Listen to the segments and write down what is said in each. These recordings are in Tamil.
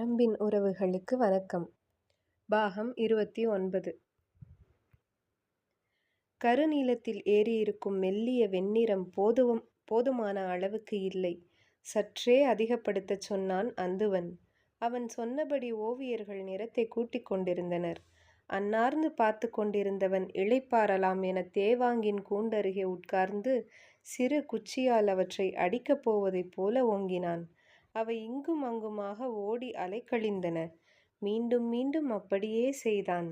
நரம்பின் உறவுகளுக்கு வணக்கம். பாகம் இருபத்தி ஒன்பது. கருநீலத்தில் ஏறியிருக்கும் மெல்லிய வெண்ணிறம் போதுவும் போதுமான அளவுக்கு இல்லை. சற்றே அதிகப்படுத்தச் சொன்னான் அந்துவன். அவன் சொன்னபடி ஓவியர்கள் நிறத்தை கூட்டிக் கொண்டிருந்தனர். அன்னார்ந்து பார்த்து கொண்டிருந்தவன் இளைப்பாறலாம் என தேவாங்கின் கூண்டருகே உட்கார்ந்து சிறு குச்சியால் அவற்றை அடிக்கப் போவதைப் போல ஓங்கினான். அவை இங்கும் அங்குமாக ஓடி அலைக்கழிந்தன. மீண்டும் மீண்டும் அப்படியே செய்தான்.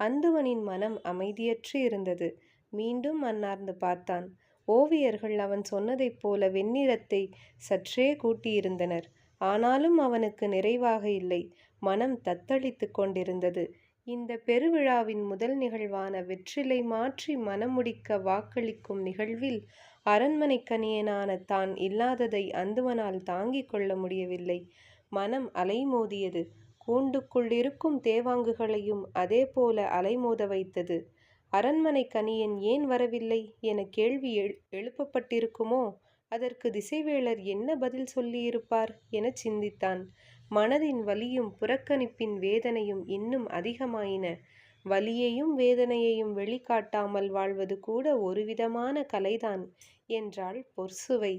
அந்துவனின் மனம் அமைதியற்று இருந்தது. மீண்டும் அன்னார்ந்து பார்த்தான். ஓவியர்கள் அவன் சொன்னதைப் போல வெண்ணிறத்தை சற்றே கூட்டியிருந்தனர். ஆனாலும் அவனுக்கு நிறைவாக இல்லை. மனம் தத்தளித்துக் கொண்டிருந்தது. இந்த பெருவிழாவின் முதல் நிகழ்வான வெற்றிலை மாற்றி மனமுடிக்க வாக்களிக்கும் நிகழ்வில் அரண்மனை கணியனான தான் இல்லாததை அந்துவனால் தாங்கிக் கொள்ள முடியவில்லை. மனம் அலைமோதியது. கூண்டுக்குள்ளிருக்கும் தேவாங்குகளையும் தேவாங்குகளையும் அதேபோல அலைமோத வைத்தது. அரண்மனை கணியன் ஏன் வரவில்லை என கேள்வி எழுப்பப்பட்டிருக்குமோ? அதற்கு திசைவேளர் என்ன பதில் சொல்லியிருப்பார் என சிந்தித்தான். மனதின் வலியும் புறக்கணிப்பின் வேதனையும் இன்னும் அதிகமாயின. வலியையும் வேதனையையும் வெளிக்காட்டாமல் வாழ்வது கூட ஒருவிதமான கலைதான் என்றாள் பொற்சுவை.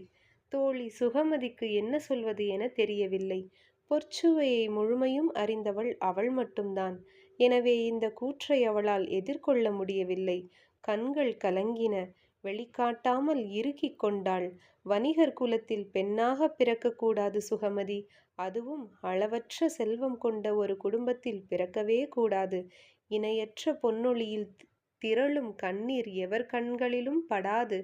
தோழி சுகமதிக்கு என்ன சொல்வது என தெரியவில்லை. பொற்சுவையை முழுமையும் அறிந்தவள் அவள் மட்டும்தான். எனவே இந்த கூற்றை அவளால் எதிர்கொள்ள முடியவில்லை. கண்கள் கலங்கின. வெளிக்காட்டாமல் இறுக்கி கொண்டாள். வணிகர் குலத்தில் பெண்ணாகப் பிறக்கக்கூடாது சுகமதி. அதுவும் அளவற்ற செல்வம் கொண்ட ஒரு குடும்பத்தில் பிறக்கவே கூடாது. இணையற்ற பொன்னொழியில் திரளும் கண்ணீர் எவர் கண்களிலும் படாது.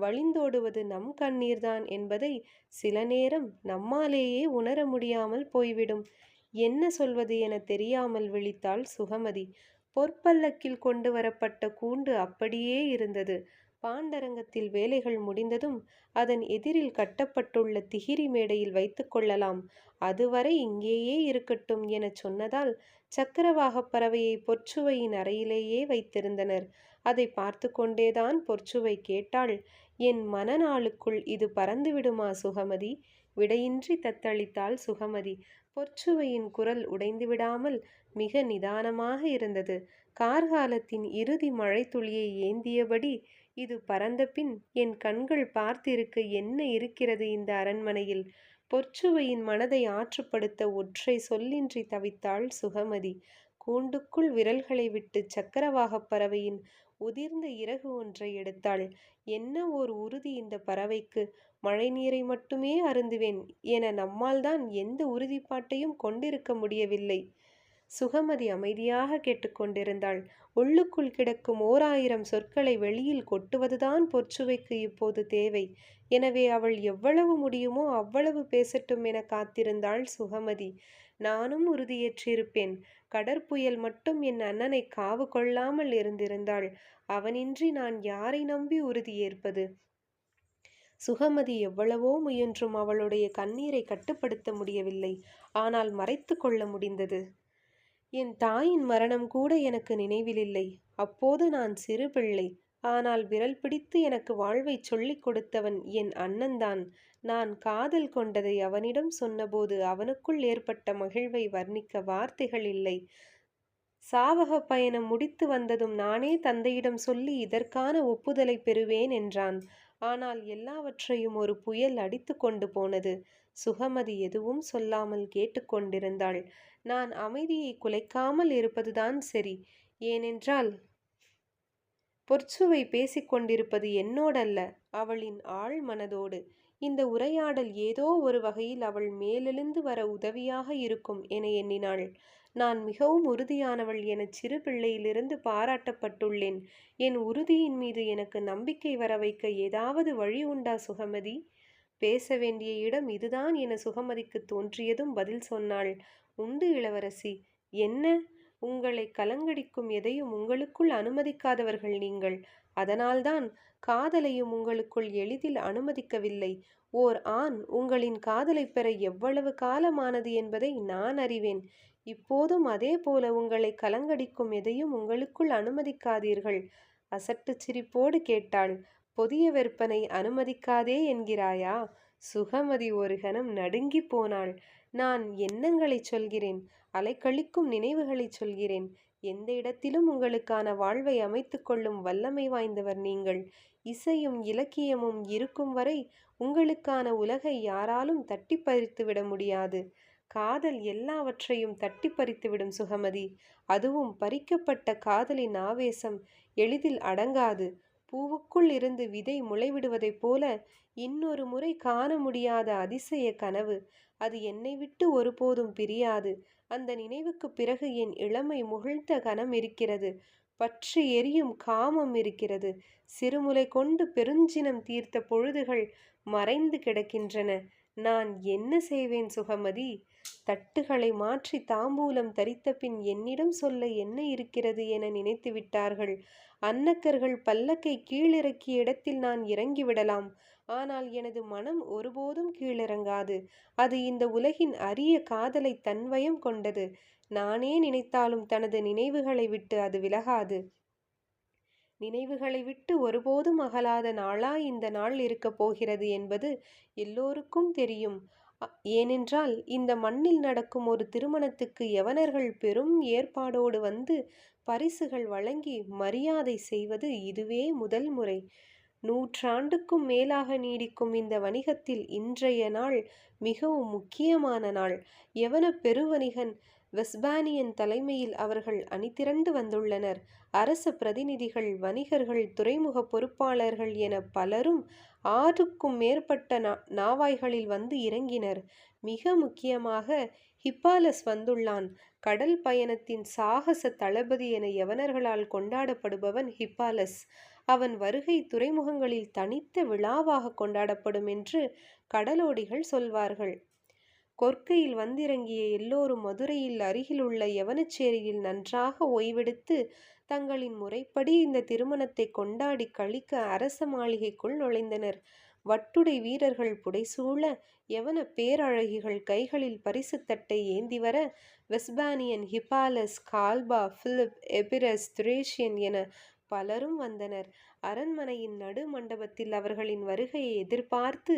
வழிந்தோடுவது நம் கண்ணீர்தான் என்பதை சில நேரம் நம்மாலேயே உணர முடியாமல் போய்விடும். என்ன சொல்வது என தெரியாமல் விழித்தாள் சுகமதி. பொற்பல்லக்கில் கொண்டு வரப்பட்ட கூண்டு அப்படியே இருந்தது. பாண்டரங்கத்தில் வேலைகள் முடிந்ததும் அதன் எதிரில் கட்டப்பட்டுள்ள திகிரி மேடையில் வைத்து கொள்ளலாம். அதுவரை இங்கேயே இருக்கட்டும் எனச் சொன்னதால் சக்கரவாகப் பறவையை பொற்சுவையின் அறையிலேயே வைத்திருந்தனர். அதை பார்த்து கொண்டேதான் பொற்சுவை கேட்டாள் என் மனநாளுக்குள் இது பறந்துவிடுமா சுகமதி? விடையின்றி தத்தளித்தாள் சுகமதி. பொற்சுவையின் குரல் உடைந்துவிடாமல் மிக நிதானமாக இருந்தது. கார்காலத்தின் இறுதி மழைத்துளியை ஏந்தியபடி இது பறந்தபின் என் கண்கள் பார்த்திருக்க என்ன இருக்கிறது இந்த அரண்மனையில்? பொற்சுவையின் மனதை ஆற்றுப்படுத்த ஒற்றை சொல்லின்றி தவித்தாள் சுகமதி. கூண்டுக்குள் விரல்களை விட்டு சக்கரவாகப் பறவையின் உதிர்ந்த இறகு ஒன்றை எடுத்தாள். என்ன ஓர் உறுதி இந்த பறவைக்கு. மழைநீரை மட்டுமே அருந்துவேன் என நம்மால்தான் எந்த உறுதிப்பாட்டையும் கொண்டிருக்க முடியவில்லை. சுகமதி அமைதியாகக் கேட்டுக்கொண்டிருந்தாள். உள்ளுக்குள் கிடக்கும் ஓராயிரம் சொற்களை வெளியில் கொட்டுவதுதான் பொற்சுவைக்கு இப்போது தேவை. எனவே அவள் எவ்வளவு முடியுமோ அவ்வளவு பேசட்டும் என காத்திருந்தாள் சுகமதி. நானும் உறுதியேற்றிருப்பேன். கடற்புயல் மட்டும் என் அண்ணனை காவு கொள்ளாமல் இருந்திருந்தாள் அவனின்றி நான் யாரை நம்பி உறுதியேற்பது? சுகமதி எவ்வளவோ முயன்றும் அவளுடைய கண்ணீரை கட்டுப்படுத்த முடியவில்லை. ஆனால் மறைத்து கொள்ள முடிந்தது. என் தாயின் மரணம் கூட எனக்கு நினைவிலில்லை. அப்போது நான் சிறு பிள்ளை. ஆனால் விரல் பிடித்து எனக்கு வாழ்வைச் சொல்லிக் கொடுத்தவன் என் அண்ணன்தான். நான் காதல் கொண்டதை அவனிடம் சொன்னபோது அவனுக்குள் ஏற்பட்ட மகிழ்வை வர்ணிக்க வார்த்தைகள் இல்லை. சாவக பயணம் முடித்து வந்ததும் நானே தந்தையிடம் சொல்லி இதற்கான ஒப்புதலை பெறுவேன் என்றான். ஆனால் எல்லாவற்றையும் ஒரு புயல் அடித்து கொண்டு போனது. சுகமதி எதுவும் சொல்லாமல் கேட்டுக்கொண்டிருந்தாள் நான் அமைதியை குலைக்காமல் இருப்பதுதான் சரி. ஏனென்றால் பொற்சுவை பேசிக்கொண்டிருப்பது என்னோடல்ல அவளின் ஆள் மனதோடு. இந்த உரையாடல் ஏதோ ஒரு வகையில் அவள் மேலெழுந்து வர உதவியாக இருக்கும் என எண்ணினாள். நான் மிகவும் உறுதியானவள் எனச் சிறு பிள்ளையிலிருந்து பாராட்டப்பட்டுள்ளேன். என் உறுதியின் மீது எனக்கு நம்பிக்கை வர வைக்க ஏதாவது வழி உண்டா சுகமதி? பேச வேண்டிய இடம் இதுதான் என சுகமதிக்கு தோன்றியதும் பதில் சொன்னாள். உண்டு இளவரசி. என்ன? உங்களை கலங்கடிக்கும் எதையும் உங்களுக்குள் அனுமதிக்காதவர்கள் நீங்கள். அதனால்தான் காதலையும் உங்களுக்குள் எளிதில் அனுமதிக்கவில்லை. ஓர் ஆண் உங்களின் காதலை பெற எவ்வளவு காலமானது என்பதை நான் அறிவேன். இப்போதும் அதே போல உங்களை கலங்கடிக்கும் எதையும் உங்களுக்குள் அனுமதிக்காதீர்கள். அசட்டு சிரிப்போடு கேட்டாள். புதிய விற்பனை அனுமதிக்காதே என்கிறாயா? சுகமதி ஒரு கணம் நடுங்கிப் போனாள். நான் எண்ணங்களை சொல்கிறேன் அலைக்கழிக்கும் நினைவுகளைச் சொல்கிறேன். எந்த இடத்திலும் உங்களுக்கான வாழ்வை அமைத்து கொள்ளும் வல்லமை வாய்ந்தவர் நீங்கள். இசையும் இலக்கியமும் இருக்கும் வரை உங்களுக்கான உலகை யாராலும் தட்டி பறித்து விட முடியாது. காதல் எல்லாவற்றையும் தட்டி பறித்துவிடும் சுகமதி. அதுவும் பறிக்கப்பட்ட காதலின் ஆவேசம் எளிதில் அடங்காது. பூவுக்குள் இருந்து விதை முளைவிடுவதைப் போல இன்னொரு முறை காண முடியாத அதிசய கனவு. அது என்னை விட்டு ஒருபோதும் பிரியாது. அந்த நினைவுக்கு பிறகு என் இளமை முகிழ்த்த கனம் இருக்கிறது. பற்றி எரியும் காமம் இருக்கிறது. சிறுமுலை கொண்டு பெருஞ்சினம் தீர்த்த பொழுதுகள் மறைந்து கிடக்கின்றன. நான் என்ன செய்வேன் சுகமதி? தட்டுகளை மாற்றி தாம்பூலம் தரித்த பின் என்னிடம் சொல்ல என்ன இருக்கிறது என நினைத்து விட்டார்கள் அன்னக்கர்கள் பல்லக்கை கீழிறக்கிய இடத்தில் நான் இறங்கிவிடலாம். ஆனால் எனது மனம் ஒருபோதும் கீழிறங்காது. அது இந்த உலகின் அரிய காதலை தன்வயம் கொண்டது. நானே நினைத்தாலும் தனது நினைவுகளை விட்டு அது விலகாது. நினைவுகளை விட்டு ஒருபோதும் அகலாத நாளா இந்த நாள் இருக்கப் போகிறது என்பது எல்லோருக்கும் தெரியும். ஏனென்றால் இந்த மண்ணில் நடக்கும் ஒரு திருமணத்துக்கு யவனர்கள் பெரும் ஏற்பாடோடு வந்து பரிசுகள் வழங்கி மரியாதை செய்வது இதுவே முதல் முறை. நூற்றாண்டுக்கும் மேலாக நீடிக்கும் இந்த வணிகத்தில் இன்றைய நாள் மிகவும் முக்கியமான நாள். யவன பெருவணிகன் வெஸ்பானியன் தலைமையில் அவர்கள் அணிதிரண்டு வந்துள்ளனர். அரச பிரதிநிதிகள் வணிகர்கள் துறைமுக பொறுப்பாளர்கள் என பலரும் ஆறுக்கும் மேற்பட்ட நா நாவாய்களில் வந்து இறங்கினர். மிக முக்கியமாக ஹிப்பாலஸ் வந்துள்ளான். கடல் பயணத்தின் சாகச தளபதி என யவனர்களால் கொண்டாடப்படுபவன் ஹிப்பாலஸ். அவன் வருகை துறைமுகங்களில் தனித்த விழாவாக கொண்டாடப்படும் என்று கடலோடிகள் சொல்வார்கள். கொற்கையில் வந்திறங்கிய எல்லோரும் மதுரையில் அருகிலுள்ள யவனச்சேரியில் நன்றாக ஓய்வெடுத்து தங்களின் முறைப்படி இந்த திருமணத்தை கொண்டாடி கழிக்க அரச மாளிகைக்குள் நுழைந்தனர். வட்டுடை வீரர்கள் புடைசூழ யவன பேரழகிகள் கைகளில் பரிசு தட்டை ஏந்தி வர Vespasian Hippalus Galba Philip Epirus Thracian என பலரும் வந்தனர். அரண்மனையின் நடு மண்டபத்தில் அவர்களின் வருகையை எதிர்பார்த்து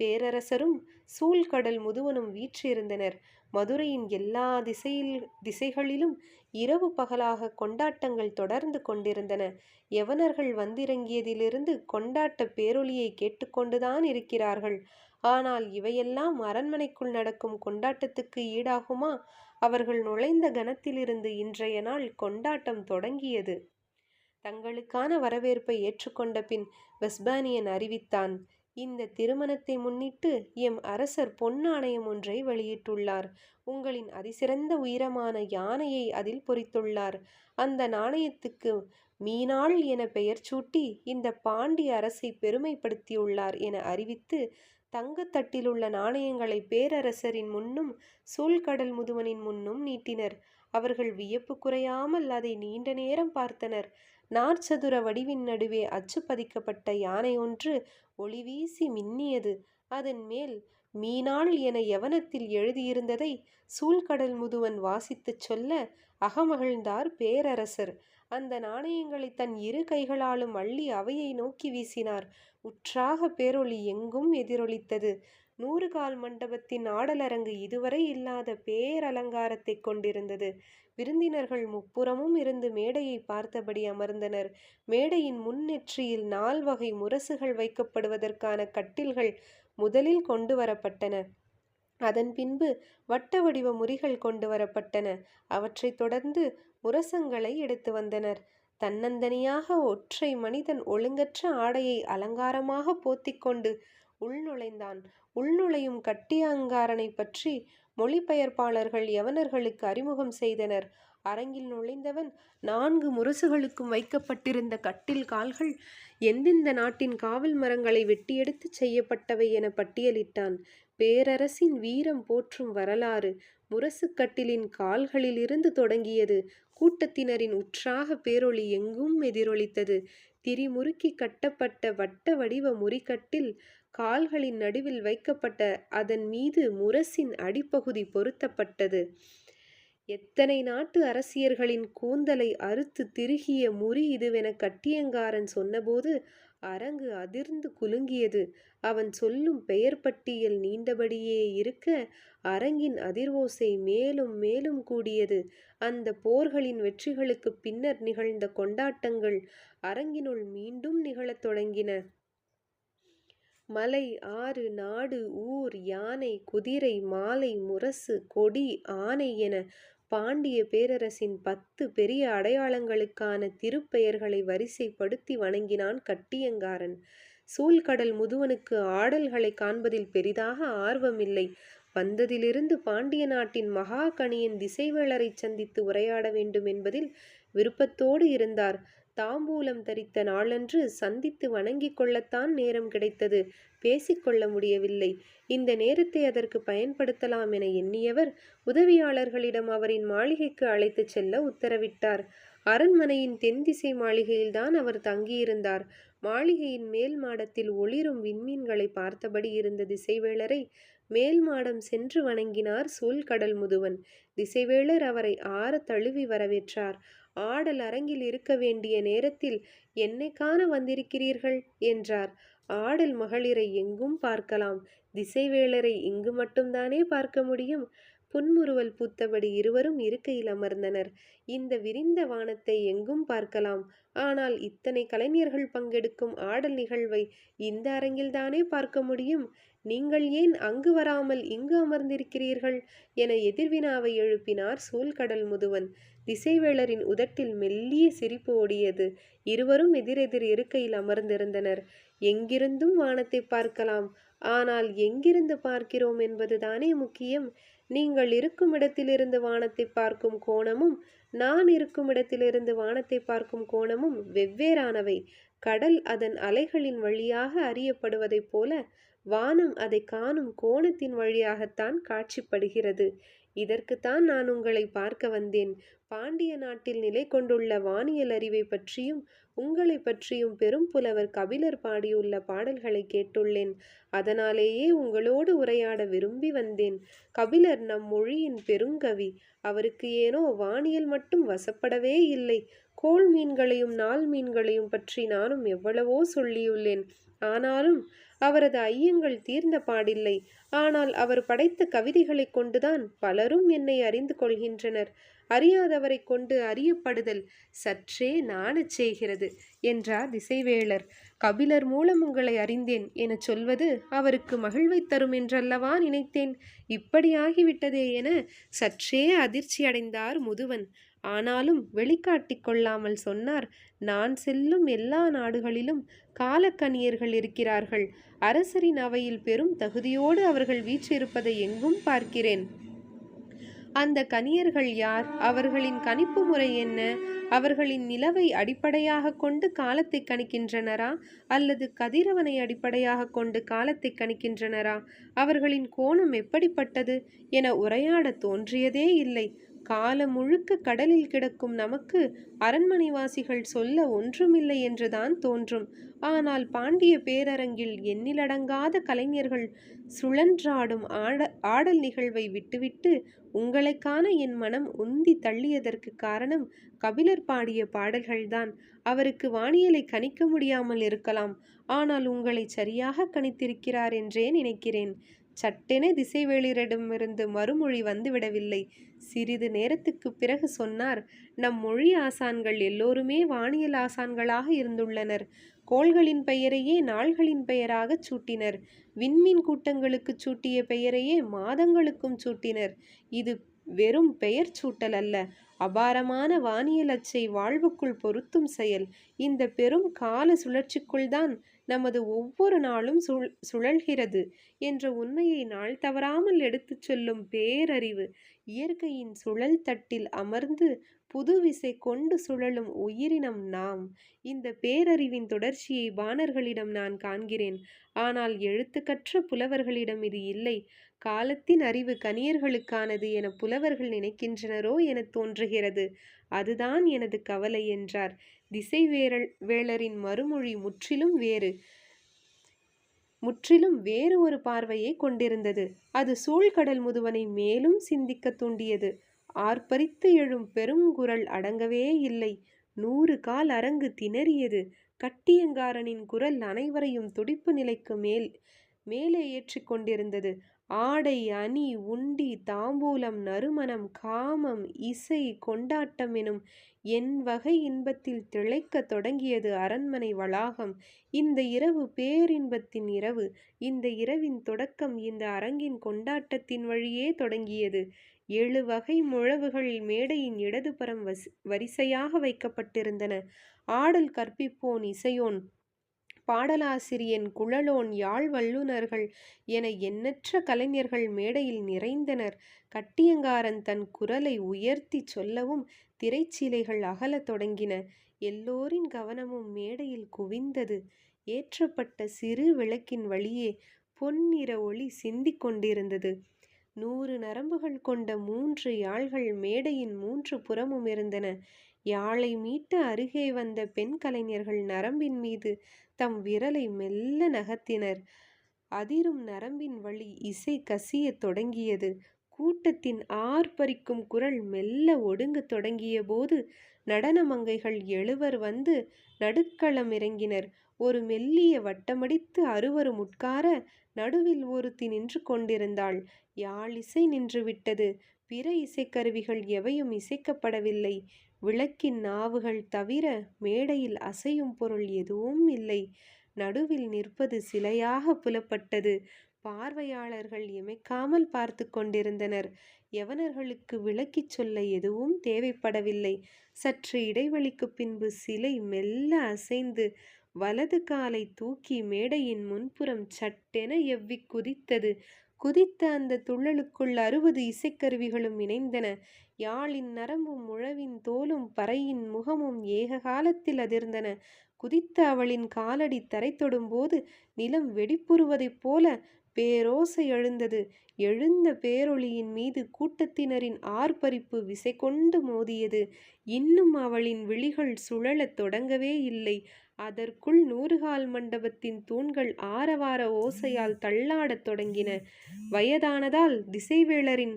பேரரசரும் சூழ்கடல் முதுவனும் வீற்றிருந்தனர். மதுரையின் எல்லா திசையில் திசைகளிலும் இரவு பகலாக கொண்டாட்டங்கள் தொடர்ந்து கொண்டிருந்தன. யவனர்கள் வந்திறங்கியதிலிருந்து கொண்டாட்ட பேரொலியை கேட்டுக்கொண்டுதான் இருக்கிறார்கள். ஆனால் இவையெல்லாம் அரண்மனைக்குள் நடக்கும் கொண்டாட்டத்துக்கு ஈடாகுமா? அவர்கள் நுழைந்த கணத்திலிருந்து இன்றைய நாள் கொண்டாட்டம் தொடங்கியது. தங்களுக்கான வரவேற்பை ஏற்றுக்கொண்ட பின் வெஸ்பானியன் அறிவித்தான் இந்த திருமணத்தை முன்னிட்டு எம் அரசர் பொன்னாணயம் ஒன்றை வெளியிட்டுள்ளார். உங்களின் அதிசிறந்த உயரமான யானையை அதில் பொறித்துள்ளார். அந்த நாணயத்துக்கு மீனாள் என பெயர் சூட்டி இந்த பாண்டிய அரசை பெருமைப்படுத்தியுள்ளார் என அறிவித்து தங்கத்தட்டிலுள்ள நாணயங்களை பேரரசரின் முன்னும் சூழ்கடல் முதுவனின் முன்னும் நீட்டினர். அவர்கள் வியப்பு குறையாமல் அதை நீண்ட நேரம் பார்த்தனர். நாற்சதுர வடிவின் நடுவே அச்சு பதிக்கப்பட்ட யானை ஒன்று ஒளி வீசி மின்னியது. அதன் மேல் மீனாள் என யவனத்தில் எழுதியிருந்ததை சூழ்கடல் முதுவன் வாசித்துச் சொல்ல அகமகிழ்ந்தார் பேரரசர். அந்த நாணயங்களை தன் இரு கைகளாலும் அள்ளி அவையை நோக்கி வீசினார். உற்றாக பேரொளி எங்கும் எதிரொலித்தது. நூறுகால் மண்டபத்தின் ஆடலரங்கு இதுவரை இல்லாத பேரலங்காரத்தை கொண்டிருந்தது. விருந்தினர்கள் முப்புறமும் இருந்து மேடையை பார்த்தபடி அமர்ந்தனர். மேடையின் முன்னெற்றியில் நால்வகை முரசுகள் வைக்கப்படுவதற்கான கட்டில்கள் முதலில் கொண்டு வரப்பட்டன. அதன் பின்பு வட்ட வடிவ முறிகள் கொண்டு வரப்பட்டன. அவற்றைத் தொடர்ந்து முரசங்களை எடுத்து வந்தனர். தன்னந்தனியாக ஒற்றை மனிதன் ஒழுங்கற்ற ஆடையை அலங்காரமாக போத்திக்கொண்டு உள்நுழைந்தான். உள்நுழையும் கட்டியங்காரனை பற்றி மொழிபெயர்ப்பாளர்கள் யவனர்களுக்கு அறிமுகம் செய்தனர். அரங்கில் நுழைந்தவன் நான்கு முரசுகளுக்கும் வைக்கப்பட்டிருந்த கட்டில் கால்கள் எந்தெந்த நாட்டின் காவல் மரங்களை வெட்டியெடுத்து செய்யப்பட்டவை என பட்டியலிட்டான். பேரரசின் வீரம் போற்றும் வரலாறு முரசுக்கட்டிலின் கால்களிலிருந்து தொடங்கியது. கூட்டத்தினரின் உற்சாக பேரொளி எங்கும் எதிரொலித்தது. திரிமுறுக்கி கட்டப்பட்ட வட்ட வடிவ முறிக்கட்டில் கால்களின் நடுவில் வைக்கப்பட்ட அதன் மீது முரசின் அடிப்பகுதி பொருத்தப்பட்டது எத்தனை நாட்டு அரசியர்களின் கூந்தலை அறுத்து திருகிய முறி இதுவென கட்டியங்காரன் சொன்னபோது அரங்கு அதிர்ந்து குலுங்கியது. அவன் சொல்லும் பெயர் பட்டியல் நீண்டபடியே இருக்க, அரங்கின் அதிர்வோசை மேலும் மேலும் கூடியது. அந்தப் போர்களின் வெற்றிகளுக்குப் பின்னர் நிகழ்ந்த கொண்டாட்டங்கள் அரங்கினுள் மீண்டும் நிகழத் தொடங்கின. மலை, ஆறு, நாடு, ஊர், யானை, குதிரை, மாலை, முரசு, கொடி, ஆனை என பாண்டிய பேரரசின் பத்து பெரிய அடையாளங்களுக்கான திருப்பெயர்களை வரிசைப்படுத்தி வணங்கினான் கட்டியங்காரன். சூழ்கடல் முதுவனுக்கு ஆடல்களை காண்பதில் பெரிதாக ஆர்வமில்லை. வந்ததிலிருந்து பாண்டிய நாட்டின் மகாகணியின் திசைவேளரை சந்தித்து உரையாட வேண்டும் என்பதில் விருப்பத்தோடு இருந்தார். தாம்பூலம் தரித்த நாளன்று சந்தித்து வணங்கிக் கொள்ளத்தான் நேரம் கிடைத்தது. பேசிக்கொள்ள முடியவில்லை. இந்த நேரத்தை அதற்கு பயன்படுத்தலாம் என எண்ணியவர், உதவியாளர்களிடம் அவரின் மாளிகைக்கு அழைத்துச் செல்ல உத்தரவிட்டார். அரண்மனையின் தென்திசை மாளிகையில்தான் அவர் தங்கியிருந்தார். மாளிகையின் மேல் மாடத்தில் ஒளிரும் விண்மீன்களை பார்த்தபடி இருந்த திசைவேளரை மேல் மாடம் சென்று வணங்கினார் சூழ்கடல் முதுவன். திசைவேளர் அவரை ஆற தழுவி வரவேற்றார். ஆடல் அரங்கில் இருக்க வேண்டிய நேரத்தில் என்னை காண வந்திருக்கிறீர்கள்? என்றார். ஆடல் மகளிரை எங்கும் பார்க்கலாம். திசைவேளரை இங்கு மட்டும்தானே பார்க்க முடியும்? புன்முறுவல் பூத்தபடி இருவரும் இருக்கையில் அமர்ந்தனர். இந்த விரிந்த வானத்தை எங்கும் பார்க்கலாம். ஆனால் இத்தனை கலைஞர்கள் பங்கெடுக்கும் ஆடல் நிகழ்வை இந்த அரங்கில்தானே பார்க்க முடியும்? நீங்கள் ஏன் அங்கு வராமல் இங்கு அமர்ந்திருக்கிறீர்கள்? என எதிர்வினாவை எழுப்பினார் சூழ்கடல் முதுவன். திசைவேளரின் உதட்டில் மெல்லிய சிரிப்பு ஓடியது இருவரும் எதிரெதிர் இருக்கையில் அமர்ந்திருந்தனர். எங்கிருந்தும் வானத்தை பார்க்கலாம். ஆனால் எங்கிருந்து பார்க்கிறோம் என்பதுதானே முக்கியம். நீங்கள் இருக்கும் இடத்திலிருந்து வானத்தை பார்க்கும் கோணமும் நான் இருக்கும் இடத்திலிருந்து வானத்தைப் பார்க்கும் கோணமும் வெவ்வேறானவை. கடல் அதன் அலைகளின் வழியாக அறியப்படுவதைப் போல, வானம் அதை காணும் கோணத்தின் வழியாகத்தான் காட்சிப்படுகிறது. இதற்குத்தான் நான் உங்களை பார்க்க வந்தேன். பாண்டிய நாட்டில் நிலை கொண்டுள்ள வானியல் அறிவைப் பற்றியும் உங்களை பற்றியும் பெரும் புலவர் கபிலர் பாடியுள்ள பாடல்களை கேட்டுள்ளேன். அதனாலேயே உங்களோடு உரையாட விரும்பி வந்தேன். கபிலர் நம் மொழியின் பெருங்கவி. அவருக்கு ஏனோ வானியல் மட்டும் வசப்படவே இல்லை. கோள் மீன்களையும் நாள் மீன்களையும் பற்றி நானும் எவ்வளவோ சொல்லியுள்ளேன். ஆனாலும் அவரது ஐயங்கள் தீர்ந்த பாடில்லை. ஆனால் அவர் படைத்த கவிதைகளைக் கொண்டுதான் பலரும் என்னை அறிந்து கொள்கின்றனர். அறியாதவரைக் கொண்டு அறியப்படுதல் சற்றே நாணச் செய்கிறது என்றார் திசைவேளர். கபிலர் மூலம் உங்களை அறிந்தேன் எனச் சொல்வது அவருக்கு மகிழ்வைத் தரும் என்றல்லவா நினைத்தேன். இப்படியாகிவிட்டதே என சற்றே அதிர்ச்சியடைந்தார் முதுவன். ஆனாலும் வெளிக்காட்டிக் கொள்ளாமல் சொன்னார் நான் செல்லும் எல்லா நாடுகளிலும் காலக்கணியர்கள் இருக்கிறார்கள். அரசரின் அவையில் பெரும் தகுதியோடு அவர்கள் வீற்றிருப்பதை எங்கும் பார்க்கிறேன். அந்த கணியர்கள் யார்? அவர்களின் கணிப்பு முறை என்ன? அவர்களின் நிலவை அடிப்படையாக கொண்டு காலத்தை கணிக்கின்றனரா? அல்லது கதிரவனை அடிப்படையாகக் கொண்டு காலத்தை கணிக்கின்றனரா? அவர்களின் கோணம் எப்படிப்பட்டது? என உரையாடத் தோன்றியதே இல்லை. காலம் முழுக்க கடலில் கிடக்கும் நமக்கு அரண்மனைவாசிகள் சொல்ல ஒன்றுமில்லை என்றுதான் தோன்றும். ஆனால் பாண்டிய பேரரங்கில் எண்ணிலடங்காத கலைஞர்கள் சுழன்றாடும் ஆட ஆடல் நிகழ்வை விட்டுவிட்டு உங்களைக்கான என் மனம் உந்தி தள்ளியதற்கு காரணம் கபிலர் பாடிய பாடல்கள்தான். அவருக்கு வானியலை கணிக்க முடியாமல் இருக்கலாம். ஆனால் உங்களை சரியாக கணித்திருக்கிறார் என்றே நினைக்கிறேன். சட்டென திசைவேளரிடமிருந்து மறுமொழி வந்துவிடவில்லை. சிறிது நேரத்துக்குப் பிறகு சொன்னார் நம் மொழி ஆசான்கள் எல்லோருமே வானியல் ஆசான்களாக இருந்துள்ளனர். கோள்களின் பெயரையே நாள்களின் பெயராகச் சூட்டினர். விண்மீன் கூட்டங்களுக்குச் சூட்டிய பெயரையே மாதங்களுக்கும் சூட்டினர். இது வெறும் பெயர் சூட்டல் அல்ல. அபாரமான வானியல் அச்சை வாழ்வுக்குள் பொருத்தும் செயல். இந்த பெரும் கால சுழற்சிக்குள்தான் நமது ஒவ்வொரு நாளும் சுழ் சுழல்கிறது என்ற உண்மையை நாள் தவறாமல் எடுத்துச் சொல்லும் பேரறிவு. இயற்கையின் சுழல் தட்டில் அமர்ந்து புதுவிசை கொண்டு சுழலும் உயிரினம் நாம். இந்த பேரறிவின் தொடர்ச்சியை பாணர்களிடம் நான் காண்கிறேன். ஆனால் எழுத்துக்கற்ற புலவர்களிடம் இது இல்லை. காலத்தின் அறிவு கணியர்களுக்கானது என புலவர்கள் நினைக்கின்றனரோ என தோன்றுகிறது. அதுதான் எனது கவலை என்றார். திசைவேளரின் மறுமொழி முற்றிலும் வேறு. முற்றிலும் வேறு ஒரு பார்வையைக் கொண்டிருந்தது. அது சூழ்கடல் முதுவனை மேலும் சிந்திக்க தூண்டியது. ஆர்ப்பரித்து எழும் பெருங்குரல் அடங்கவே இல்லை. நூறு கால் அரங்கு திணறியது. கட்டியங்காரனின் குரல் அனைவரையும் துடிப்பு நிலைக்கு மேல் மேலே ஏற்றி கொண்டிருந்தது ஆடை அணி உண்டி தாம்பூலம் நறுமணம் காமம் இசை கொண்டாட்டம் எனும் என் வகை இன்பத்தில் திளைக்கத் தொடங்கியது அரண்மனை வளாகம். இந்த இரவு பேரின்பத்தின் இரவு. இந்த இரவின் தொடக்கம் இந்த அரங்கின் கொண்டாட்டத்தின் வழியே தொடங்கியது. ஏழு வகை முழவுகள் மேடையின் இடதுபுறம் வரிசையாக வைக்கப்பட்டிருந்தன. ஆடல் கற்பிப்போன் இசையோன் பாடலாசிரியன் குழலோன் யாழ் வல்லுநர்கள் என எண்ணற்ற கலைஞர்கள் மேடையில் நிறைந்தனர். கட்டியங்காரன் தன் குரலை உயர்த்தி சொல்லவும் திரைச்சீலைகள் அகலத் தொடங்கின. எல்லோரின் கவனமும் மேடையில் குவிந்தது. ஏற்றப்பட்ட சிறு விளக்கின் வழியே பொன்னிற ஒளி சிந்திக் கொண்டிருந்தது. நூறு நரம்புகள் கொண்ட மூன்று யாழ்கள் மேடையின் மூன்று புறமும் இருந்தன. யாழை மீட்டு அருகே வந்த பெண் கலைஞர்கள் நரம்பின் மீது தம் விரலை மெல்ல நகர்த்தினர். அதிரும் நரம்பின் வழி இசை கசியத் தொடங்கியது. கூட்டத்தின் ஆர்ப்பரிக்கும் குரல் மெல்ல ஒடுங்கத் தொடங்கிய போது நடன மங்கைகள் எழுவர் வந்து நடுக்களம் இறங்கினர் ஒரு மெல்லிய வட்டமடித்து அறுவரும் உட்கார நடுவில் ஒருத்தி நின்று கொண்டிருந்தாள். யாழ் இசை நின்றுவிட்டது பிற இசைக்கருவிகள் எவையும் இசைக்கப்படவில்லை. விளக்கின் நாவுகள் தவிர மேடையில் அசையும் பொருள் எதுவும் இல்லை. நடுவில் நிற்பது சிலையாக புலப்பட்டது. பார்வையாளர்கள் இமைக்காமல் பார்த்து கொண்டிருந்தனர். யவனர்களுக்கு விளக்கிச் சொல்ல எதுவும் தேவைப்படவில்லை. சற்று இடைவெளிக்கு பின்பு சிலை மெல்ல அசைந்து வலது காலை தூக்கி மேடையின் முன்புறம் சட்டென எவ்வி குதித்தது. குதித்த அந்த துள்ளலுக்குள் அறுபது இசைக்கருவிகளும் இணைந்தன. யாழின் நரம்பும் முழவின் தோலும் பறையின் முகமும் ஏக காலத்தில் அதிர்ந்தன. குதித்த அவளின் காலடி தரை தொடும்போது நிலம் வெடிப்புறுவதைப் போல பேரோசை எழுந்தது. எழுந்த பேரொளியின் மீது கூட்டத்தினரின் ஆர்ப்பரிப்பு விசை கொண்டு மோதியது. இன்னும் அவளின் விழிகள் சுழலத் தொடங்கவே இல்லை. அதற்குள் நூறுகால் மண்டபத்தின் தூண்கள் ஆரவார ஓசையால் தள்ளாடத் தொடங்கின. வயதானதால் திசைவேளரின்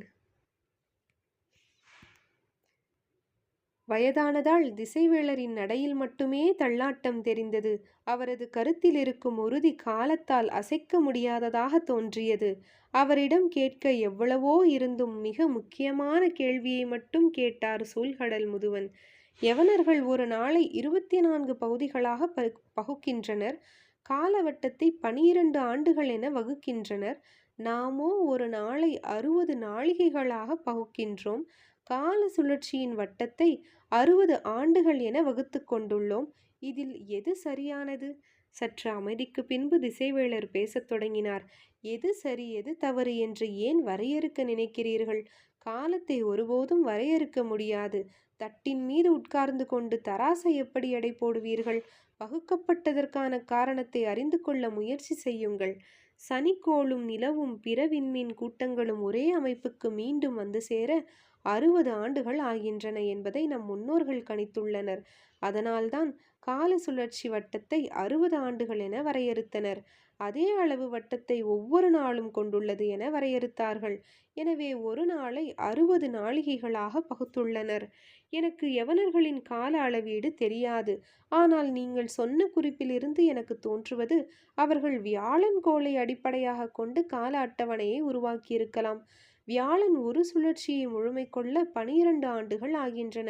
வயதானதால் திசைவேளரின் நடையில் மட்டுமே தள்ளாட்டம் தெரிந்தது. அவரது கருத்தில் இருக்கும் உறுதி காலத்தால் அசைக்க முடியாததாக தோன்றியது. அவரிடம் கேட்க எவ்வளவோ இருந்தும் மிக முக்கியமான கேள்வியை மட்டும் கேட்டார் சூழ்கடல் முதுவன். யவனர்கள் ஒரு நாளை இருபத்தி நான்கு பகுதிகளாக பகுக்கின்றனர். காலவட்டத்தை பனிரண்டு ஆண்டுகள் என வகுக்கின்றனர். நாமோ ஒரு நாளை அறுபது நாளிகைகளாக பகுக்கின்றோம். கால சுழற்சியின் வட்டத்தை அறுபது ஆண்டுகள் என வகுத்து கொண்டுள்ளோம். இதில் எது சரியானது? சற்று அமைதிக்கு பின்பு திசைவேளர் பேசத் தொடங்கினார். எது சரி எது தவறு என்று ஏன் வரையறுக்க நினைக்கிறீர்கள்? காலத்தை ஒருபோதும் வரையறுக்க முடியாது. தட்டின் மீது உட்கார்ந்து கொண்டு தராசை எப்படி எடை போடுவீர்கள்? பகுக்கப்பட்டதற்கான காரணத்தை அறிந்து கொள்ள முயற்சி செய்யுங்கள். சனிக்கோளும் நிலவும் பிற விண்மீன் கூட்டங்களும் ஒரே அமைப்புக்கு மீண்டும் வந்து சேர அறுபது ஆண்டுகள் ஆகின்றன என்பதை நம் முன்னோர்கள் கணித்துள்ளனர். அதனால்தான் கால சுழற்சி வட்டத்தை அறுபது ஆண்டுகள் என வரையறுத்தனர். அதே அளவு வட்டத்தை ஒவ்வொரு நாளும் கொண்டுள்ளது என வரையறுத்தார்கள். எனவே ஒரு நாளை அறுபது நாளிகைகளாக பகுத்துள்ளனர். எனக்கு யவனர்களின் கால அளவீடு தெரியாது. ஆனால் நீங்கள் சொன்ன குறிப்பிலிருந்து எனக்கு தோன்றுவது அவர்கள் வியாழன் கோளை அடிப்படையாக கொண்டு கால அட்டவணையை உருவாக்கியிருக்கலாம். வியாழன் ஒரு சுழற்சியை முழுமை கொள்ள பனிரெண்டு ஆண்டுகள் ஆகின்றன.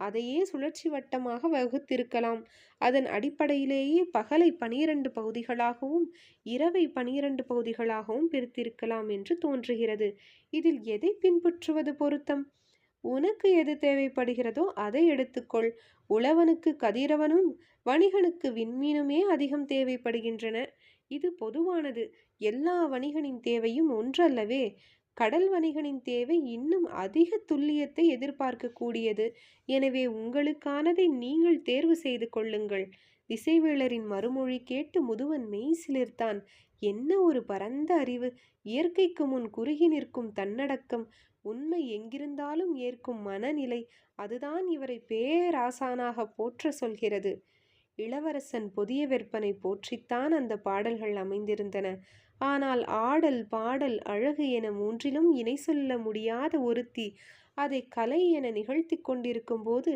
அதையே சுழற்சி வட்டமாக வகுத்திருக்கலாம். அதன் அடிப்படையிலேயே பகலை பனிரெண்டு பகுதிகளாகவும் இரவை பனிரெண்டு பகுதிகளாகவும் பிரித்திருக்கலாம் என்று தோன்றுகிறது. இதில் எதை பின்பற்றுவது பொருத்தம்? உனக்கு எது தேவைப்படுகிறதோ அதை எடுத்துக்கொள். உழவனுக்கு கதிரவனும் வணிகனுக்கு விண்மீனுமே அதிகம் தேவைப்படுகின்றன. இது பொதுவானது. எல்லா வணிகனின் தேவையும் ஒன்றல்லவே. கடல் வணிகனின் தேவை இன்னும் அதிக துல்லியத்தை எதிர்பார்க்கக்கூடியது. எனவே உங்களுக்கானதை நீங்கள் தேர்வு செய்து கொள்ளுங்கள். திசைவேளரின் மறுமொழி கேட்டு முதுவன் மெய் சிலிர்த்தான். என்ன ஒரு பரந்த அறிவு! இயற்கைக்கு முன் குறுகி நிற்கும் தன்னடக்கம் உண்மை எங்கிருந்தாலும் ஏற்கும் மனநிலை அதுதான் இவரை பேராசானாக போற்ற சொல்கிறது. இளவரசன் புதிய விற்பனை போற்றித்தான் அந்த பாடல்கள் அமைந்திருந்தன. ஆனால் ஆடல் பாடல் அழகு என மூன்றிலும் இணை சொல்ல முடியாத ஒருத்தி அதை கலை என நிகழ்த்தி கொண்டிருக்கும் போது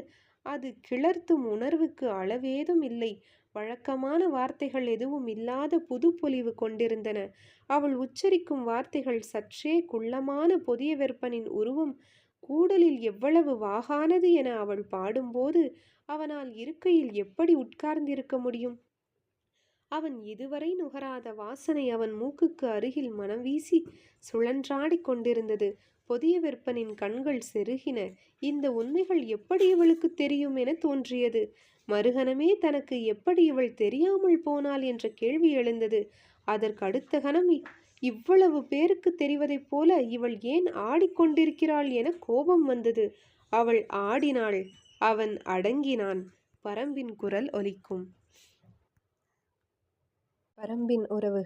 அது கிளர்த்தும் உணர்வுக்கு அளவேதும் இல்லை வழக்கமான வார்த்தைகள் எதுவும் இல்லாத புதுப்பொலிவு கொண்டிருந்தன. அவள் உச்சரிக்கும் வார்த்தைகள் சற்றே குள்ளமான புதிய வெப்பனின் உருவம் கூடலில் எவ்வளவு வாகானது என அவள் பாடும்போது அவனால் இருக்கையில் எப்படி உட்கார்ந்திருக்க முடியும்? அவன் இதுவரை நுகராத வாசனை அவன் மூக்குக்கு அருகில் மனம் வீசி சுழன்றாடிக் கொண்டிருந்தது. புதிய விற்பனின் கண்கள் செருகின. இந்த உண்மைகள் எப்படி இவளுக்குத் தெரியும் என தோன்றியது. மறுகணமே தனக்கு எப்படி இவள் தெரியாமல் போனாள் என்ற கேள்வி எழுந்தது. அதற்கு அடுத்த கணம் இவ்வளவு பேருக்குத் தெரிவதைப் போல இவள் ஏன் ஆடிக் கொண்டிருக்கிறாள் கோபம் வந்தது. அவள் ஆடினாள். அவன் அடங்கினான். பரம்பின் குரல் ஒலிக்கும். பரம்பின் உறவுகள்.